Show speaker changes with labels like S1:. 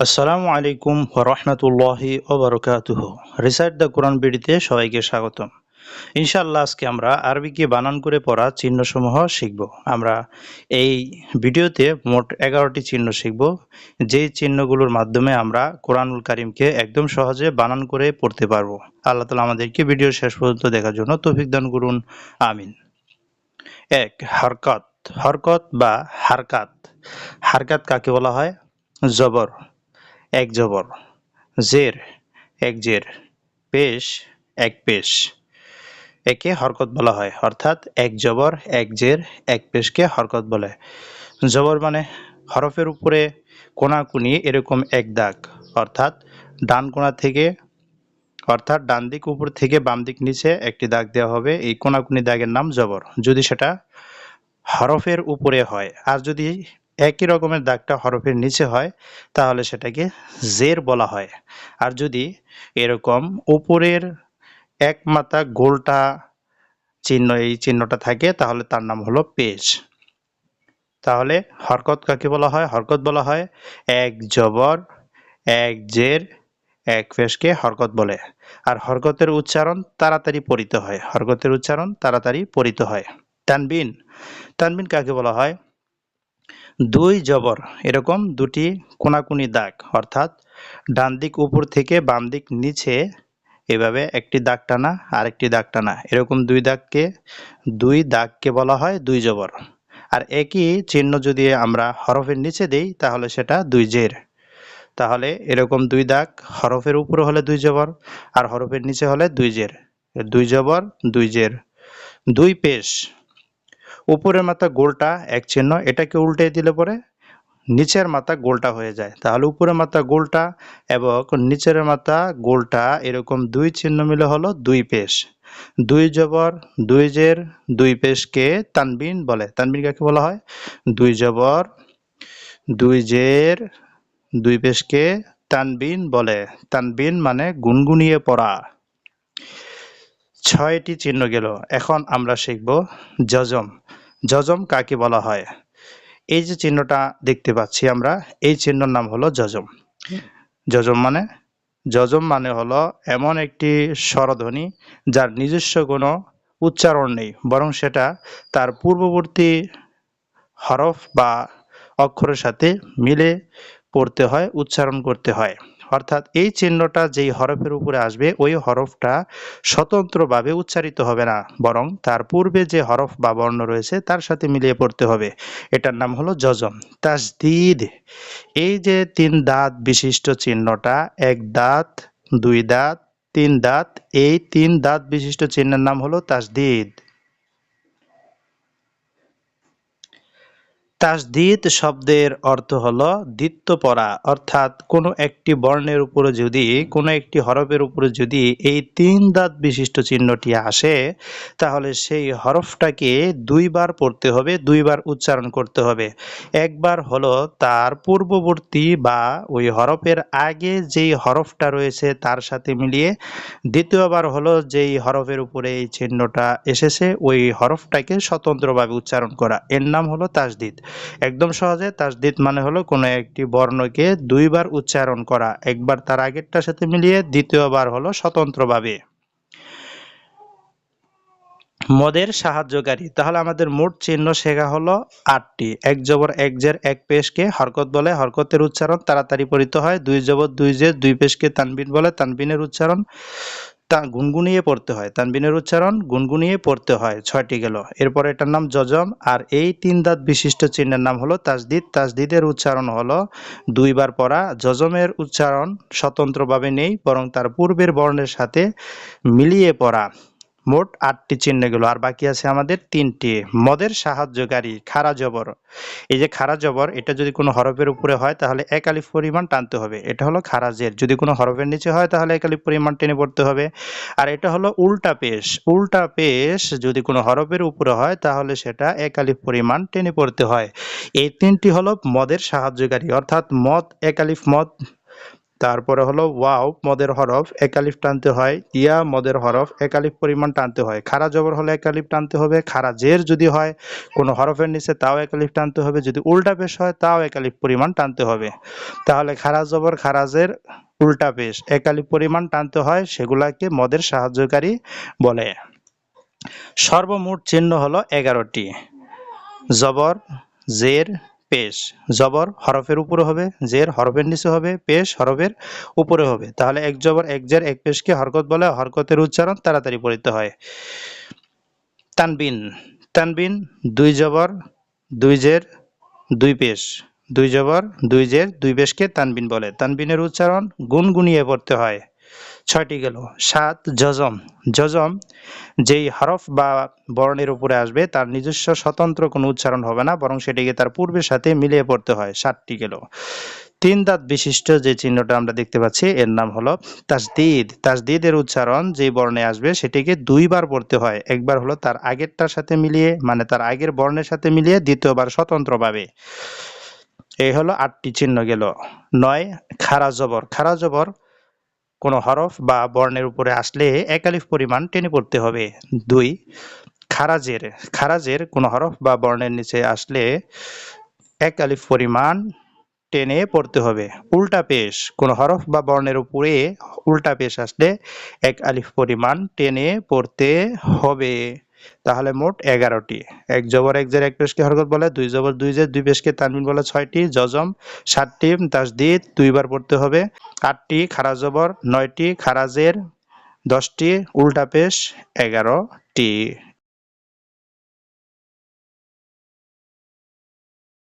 S1: আসসালামু আলাইকুম রহমতুল্লাহি ওবরকাতুহ। রিসাইট দ্য কোরআন বিডিতে সবাইকে স্বাগতম। ইনশাআল্লাহ আজকে আমরা আরবিকে বানান করে পড়া চিহ্নসমূহ শিখব। আমরা এই ভিডিওতে মোট এগারোটি চিহ্ন শিখব। যেই চিহ্নগুলোর মাধ্যমে আমরা কোরআনুল কারিমকে একদম সহজে বানান করে পড়তে পারব। আল্লাহ তালা আমাদেরকে ভিডিও শেষ পর্যন্ত দেখার জন্য তৌফিক দান করুন। আমিন। এক, হরকত। হরকত বা হারকাত। হারকাত কাকে বলা হয়? জবর। এক জবর, জের এক জের, পেশ এক পেশ। একে হরকত বলা হয়, অর্থাৎ এক জবর, এক জের, এক পেশকে হরকত বলে। জবর মানে হরফের উপরে কোনাকুনি, এরকম এক দাগ, অর্থাৎ ডান কোনা থেকে, অর্থাৎ ডান দিক উপর থেকে বাম দিক নিচে একটি দাগ দেওয়া হবে। এই কোনাকুনি দাগের নাম জবর। যদি সেটা হরফের উপরে হয়, আর যদি একই রকমের দাগটা হরফের নিচে হয়, তাহলে সেটাকে জের বলা হয়। আর যদি এরকম উপরের এক মাথা গোলটা চিহ্ন, এই চিহ্নটা থাকে, তাহলে তার নাম হলো পেজ তাহলে হরকত কাকে বলা হয়? হরকত বলা হয় এক জবর, এক জের, এক পেশকে হরকত বলে। আর হরকতের উচ্চারণ তাড়াতাড়ি পড়িত হয়। হরকতের উচ্চারণ তাড়াতাড়ি পড়িত হয়। তানবিন তানবিন কাকে বলা হয়? দুই জবর, এরকম দুটি কোনাকুনি দাগ, অর্থাৎ ডান দিক উপর থেকে বাম দিক নিচে এভাবে একটি দাগ টানা আর একটি দাগ টানা। এরকম দুই দাগকে দুই দাগকে বলা হয় দুই জবর। আর একই চিহ্ন যদি আমরা হরফের নিচে দেই, তাহলে সেটা দুই জের। তাহলে এরকম দুই দাগ হরফের উপরে হলে দুই জবর, আর হরফের নিচে হলে দুই জের। দুই জবর, দুই জের। দুই পেশ উপরের মাথা গোলটা এক চিহ্ন, এটাকে উল্টে দিলে পরে নিচের মাথা গোলটা হয়ে যায়। তাহলে উপরের মাথা গোলটা এবং নিচের মাথা গোলটা এরকম দুই চিহ্ন মিলে হলো দুই পেশ। দুই জবর, দুই জের, দুই পেশকে তানবিন বলে। তানবিন কাকে বলা হয়? দুই জবর, দুই জের, দুই পেশকে তানবিন বলে। তানবিন মানে গুনগুনিয়ে পড়া। ছয়টি চিহ্ন গেল। এখন আমরা শিখব জজম জজম কাকে বলা হয়? এই যে চিহ্নটা দেখতে পাচ্ছি আমরা, এই চিহ্নর নাম হলো যজম। যজম মানে? যজম মানে হলো এমন একটি স্বরধ্বনি যার নিজস্ব কোনো উচ্চারণ নেই, বরং সেটা তার পূর্ববর্তী হরফ বা অক্ষরের সাথে মিলে পড়তে হয়, উচ্চারণ করতে হয়। অর্থাৎ এই চিহ্নটা যেই হরফের উপরে আসবে, ওই হরফটা স্বতন্ত্রভাবে উচ্চারিত হবে না, বরং তার পূর্বে যে হরফ বা বর্ণ রয়েছে তার সাথে মিলিয়ে পড়তে হবে। এটার নাম হলো যজম, তাসদিদ। এই যে তিন দাঁত বিশিষ্ট চিহ্নটা, এক দাঁত, দুই দাঁত, তিন দাঁত, এই তিন দাঁত বিশিষ্ট চিহ্নের নাম হলো তাসদিদ। তাসদিদ শব্দের অর্থ হলো দ্বিত্ব পড়া অর্থাৎ কোনো একটি বর্ণের উপরে যদি, কোনো একটি হরফের উপরে যদি এই তিন দাঁত বিশিষ্ট চিহ্নটি আসে, তাহলে সেই হরফটাকে দুইবার পড়তে হবে, দুইবার উচ্চারণ করতে হবে। একবার হলো তার পূর্ববর্তী বা ওই হরফের আগে যেই হরফটা রয়েছে তার সাথে মিলিয়ে, দ্বিতীয়বার হলো যেই হরফের উপরে এই চিহ্নটা এসেছে, ওই হরফটাকে স্বতন্ত্রভাবে উচ্চারণ করা। এর নাম হলো তাসদিদ। একদম সহজে তাসদিদ মানে হলো কোনো একটি বর্ণকে দুইবার উচ্চারণ করা। একবার তার আগেরটার সাথে মিলিয়ে দ্বিতীয়বার হলো স্বতন্ত্রভাবে। মদের সাহায্যকারী। তাহলে আমাদের মোট চিহ্ন শেখা হলো আটটি। এক জবর, এক জের, এক পেশকে হরকত বলে হরকতের উচ্চারণ তাড়াতাড়ি পরিত হয়। দুই জবর, দুই জের, দুই পেশকে তানবিন বলে তানবিনের উচ্চারণ। গুনগুনিয়ে পড়তে হয়। তানবিনের উচ্চারণ, গুনগুনিয়ে পড়তে হয়। ছয়টি গেল। এরপর এটার নাম জজম আর এই তিন দাঁত বিশিষ্ট চিহ্নের নাম হলো তাজদিদ। তাজদিদের উচ্চারণ হলো দুইবার পড়া। জজমের উচ্চারণ স্বতন্ত্রভাবে নেই, বরং তার পূর্বের বর্ণের সাথে মিলিয়ে পড়া। মোট আটটি চিহ্ন গেল, আর বাকি আছে আমাদের তিনটি। মদের সাহায্যকারী খারা জবর। এই যে খারা জবর, এটা যদি কোনো হরফের উপরে হয়, তাহলে এক আলিফ পরিমাণ টানতে হবে। এটা হলো খারাজের যদি কোনো হরফের নিচে হয়, তাহলে এক আলিফ পরিমাণ টেনে পড়তে হবে। আর এটা হলো উল্টা পেশ। উল্টা পেশ যদি কোনো হরফের উপরে হয়, তাহলে সেটা এক আলিফ পরিমাণ টেনে পড়তে হয়। এই তিনটি হলো মদের সাহায্যকারী। অর্থাৎ মদ, এক আলিফ মদ তারপরে হলো, ওয়াও, মদের হরফ, একালিফ টানতে হয়, ইয়া, মদের হরফ, একালিফ পরিমাণ টানতে হয়। খারা জবর হলে একালিফ টানতে হবে, খারা জের যদি হয় কোনো হরফের নিচে, তাও একালিফ টানতে হবে, যদি উল্টা পেশ হয়, তাও একালিফ পরিমাণ টানতে হবে। তাহলে খারা জবর খারাজের উল্টা পেশ, একালিফ পরিমাণ টানতে হয়, সেগুলাকে মদের সাহায্যকারী বলে। সর্বমোট চিহ্ন হলো এগারোটি। জবর, জের পেশ। জবর হরফের উপরে হবে, জের হরফের নিচে হবে, পেশ হরফের উপরে হবে। তাহলে এক জবর, এক জের, এক পেশকে হরকত বলে হরকতের উচ্চারণ তাড়াতাড়ি পড়িতে হয়। তানবিন। তানবিন, দুই জবর, দুই জের, দুই পেশ। দুই জবর, দুই জের, দুই পেশকে তানবিন বলে। তানবিনের উচ্চারণ গুনগুনিয়ে পড়তে হয়। ছয়টি গেল। সাত জজম জজম যেই হরফ বা বর্ণের উপরে আসবে, তার নিজস্ব স্বতন্ত্র কোনো উচ্চারণ হবে না, বরং সেটিকে তার পূর্বের সাথে মিলিয়ে পড়তে হয়। সাতটি গেল। তিন দাঁত বিশিষ্ট যে চিহ্নটা আমরা দেখতে পাচ্ছি, এর নাম হলো তাসদিদ তাসদিদের উচ্চারণ যে বর্ণে আসবে, সেটিকে দুইবার পড়তে হয়। একবার হলো তার আগেরটার সাথে মিলিয়ে মানে তার আগের বর্ণের সাথে মিলিয়ে, দ্বিতীয়বার স্বতন্ত্রভাবে। এই হলো আটটি চিহ্ন গেল। নয়, খারা জবর। খারা জবর কোনো হরফ বা বর্ণের উপরে আসলে একালিফ পরিমাণ টেনে পড়তে হবে। দুই, খারাজের খারাজের কোনো হরফ বা বর্ণের নিচে আসলে এক আলিফ পরিমাণ টেনে পড়তে হবে। উল্টা পেশ, কোন হরফ বা বর্ণের উপরে উল্টা পেশ আসলে এক আলিফ পরিমাণ টেনে পড়তে হবে। তাহলে মোট এগারোটি। এক জবর, এক জের, এক পেশকে হরকত বলে, দুই জবর, দুই জের, দুই পেশকে তানবিন বলে ছয়টি জজম সাতটি, তাসদিদ দুইবার পড়তে হবে। আটটি, খারা জবর, নয়টি খারাজের দশটি, উল্টা পেশ, এগারোটি।